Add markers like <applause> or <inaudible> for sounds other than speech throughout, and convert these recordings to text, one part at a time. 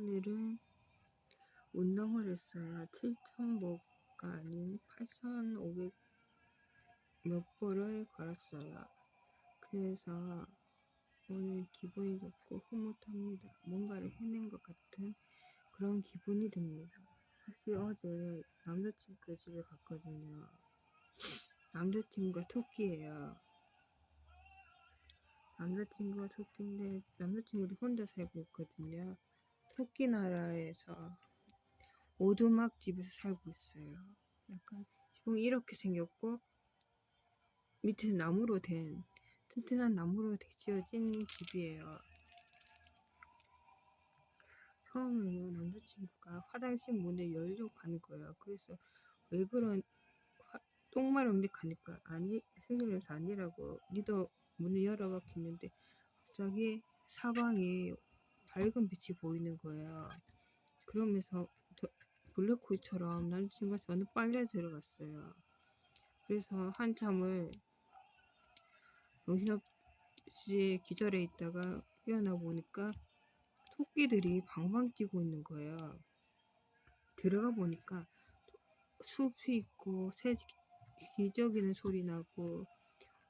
오늘은 운동을 했어요. 7,000보가 아닌 8,500 몇 보를 걸었어요. 그래서 오늘 기분이 좋고 흐뭇합니다. 뭔가를 해낸 것 같은 그런 기분이 듭니다. 사실 어제 남자친구 집에 갔거든요. 남자친구가 토끼예요. 남자친구가 토끼인데 남자친구도 혼자 살고 있거든요. 토끼 나라에서 오두막 집에서 살고 있어요. 약간 지붕이 이렇게 생겼고 밑에는 나무로 된 튼튼한 나무로 되- 지어진 집이에요. 처음에는 남자친구가 화장실 문을 열려고 하는 거예요. 그래서 왜 그런 화- 똥마를 음식하니까 아니 생일에서 아니라고 니도 문을 열어봐 했는데 갑자기 사방이 밝은 빛이 보이는 거예요. 그러면서 더- 블랙홀처럼 남자친구가 저는 빨려 들어갔어요. 그래서 한참을 정신없이 기절해 있다가 깨어나 보니까 토끼들이 방방 뛰고 있는 거예요. 들어가 보니까 숲이 있고 새 기저귀는 소리 나고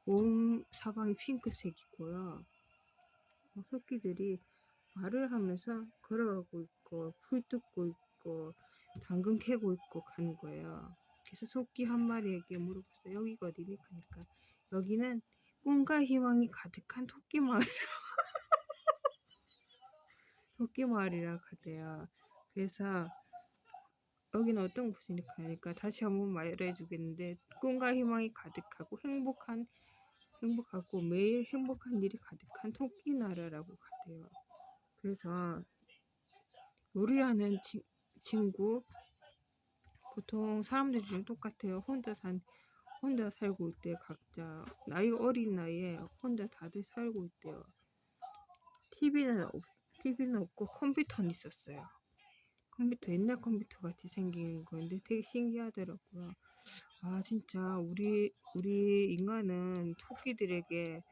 온 사방이 핑크색이고요. 어, 토끼들이 말을 하면서 걸어가고 있고 풀 뜯고 있고 당근 캐고 있고 가는 거예요. 그래서 토끼 한 마리에게 물어봤어요. 여기가 어디니? 하니까 여기는 꿈과 희망이 가득한 토끼 마을. <laughs> 토끼 마을이라 하대요. 그래서 여기는 어떤 곳이니까 하니까 다시 한번 말해 주겠는데 꿈과 희망이 가득하고 행복한 행복하고 매일 행복한 일이 가득한 토끼 나라라고 하대요. 그래서 요리하는 치- 친구 보통 사람들이랑 똑같아요. 혼자 산 혼자 살고 있대 각자 나이가 어린 나이에 혼자 다들 살고 있대요. TV는 없 TV는 없고 컴퓨터는 있었어요. 컴퓨터 옛날 컴퓨터 같이 생긴 건데 되게 신기하더라고요. 아 진짜 우리 우리 인간은 토끼들에게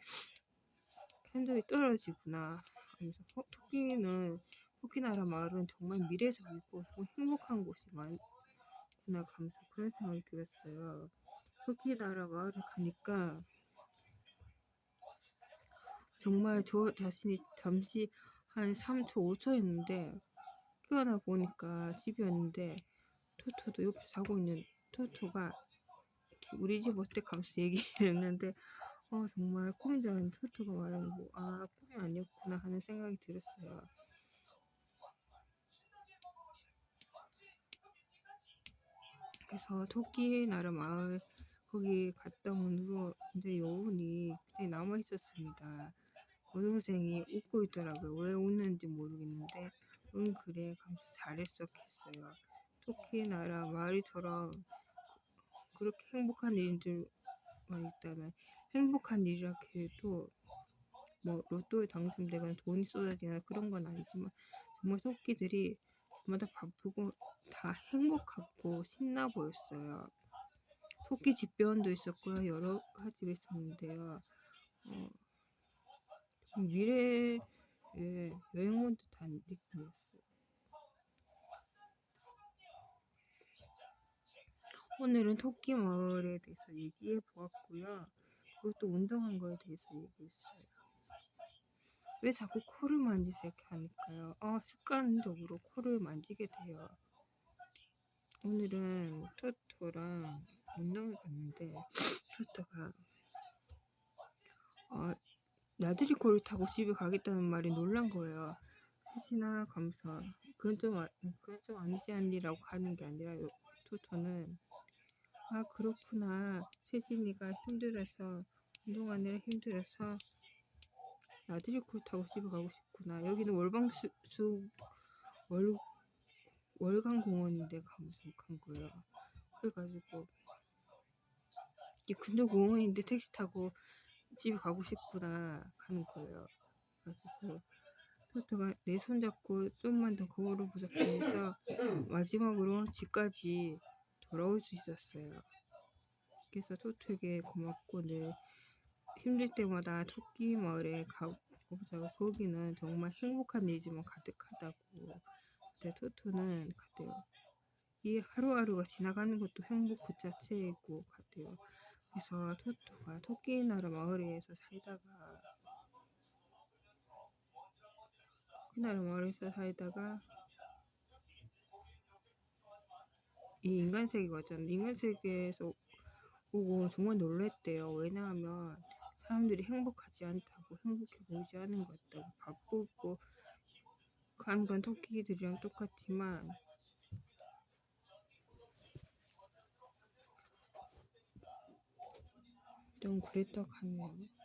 현저히 떨어지구나 하면서 토- 토끼는 토끼나라 마을은 정말 미래적이고 정말 행복한 곳이 많구나 하면서 그런 생각이 들었어요. 토끼나라 마을에 가니까 정말 저 자신이 잠시 한 3초, 5초였는데 깨어나 보니까 집이었는데 토토도 옆에 자고 있는 토토가 우리 집 어때? 가면서 얘기했는데 어 정말 줄 알았는데 토토가 말하는 거, 아 꿈이 아니었구나 하는 생각이 들었어요. 그래서 토끼 나라 마을 거기 갔다 온 후로 이제 여운이 굉장히 남아 있었습니다. 여동생이 웃고 있더라고요. 왜 웃는지 모르겠는데 응 그래 하면서 잘했어 했어요. 토끼 나라 마을처럼 그렇게 행복한 일들만 있다면 행복한 일이라 해도 뭐 로또에 당첨되거나 돈이 쏟아지거나 그런 건 아니지만 정말 토끼들이 저마다 바쁘고 다 행복하고 신나 보였어요. 토끼 집배원도 있었고요. 여러 가지가 있었는데요. 어, 좀 미래에 여행 온 듯한 느낌이었어요. 오늘은 토끼 마을에 대해서 얘기해 보았고요. 또 운동한 거에 대해서 얘기했어요. 왜 자꾸 코를 만지세요? 하니까요. 아, 습관적으로 코를 만지게 돼요. 오늘은 토토랑 운동을 갔는데 토토가 어, 나들이 코를 타고 집에 가겠다는 말이 놀란 거예요. 세진아 감사. 그건 좀 아- 그건 좀 아니지 않니라고 하는 게 아니라 요- 토토는 아 그렇구나. 세진이가 힘들어서 운동하느라 힘들어서 나들이 코 타고 집에 가고 싶구나. 여기는 월방수 수월 월강 공원인데 가면서 간 거예요. 그래가지고 이 근처 공원인데 택시 타고 집에 가고 싶구나 가는 거예요. 그래가지고 토토가 내 손 잡고 좀만 더 걸어보자 하면서 마지막으로 집까지 돌아올 수 있었어요. 그래서 토토에게 고맙고 늘 힘들 때마다 토끼 마을에 가보자고 거기는 정말 행복한 일이지만 가득하다고 같아요. 토토는 같아요. 이 하루하루가 지나가는 것도 행복 그 자체이고 같아요. 그래서 토토가 토끼 나라 마을에서 살다가 토끼 나라 마을에서 살다가 이 인간 세계가 왔잖아요. 인간 세계에서 오고 정말 놀랬대요. 왜냐하면 사람들이 행복하지 않다고 행복해 보이지 않은 것 같다고 바쁘고 하는 건 토끼들이랑 똑같지만 좀 그랬다고 하네요.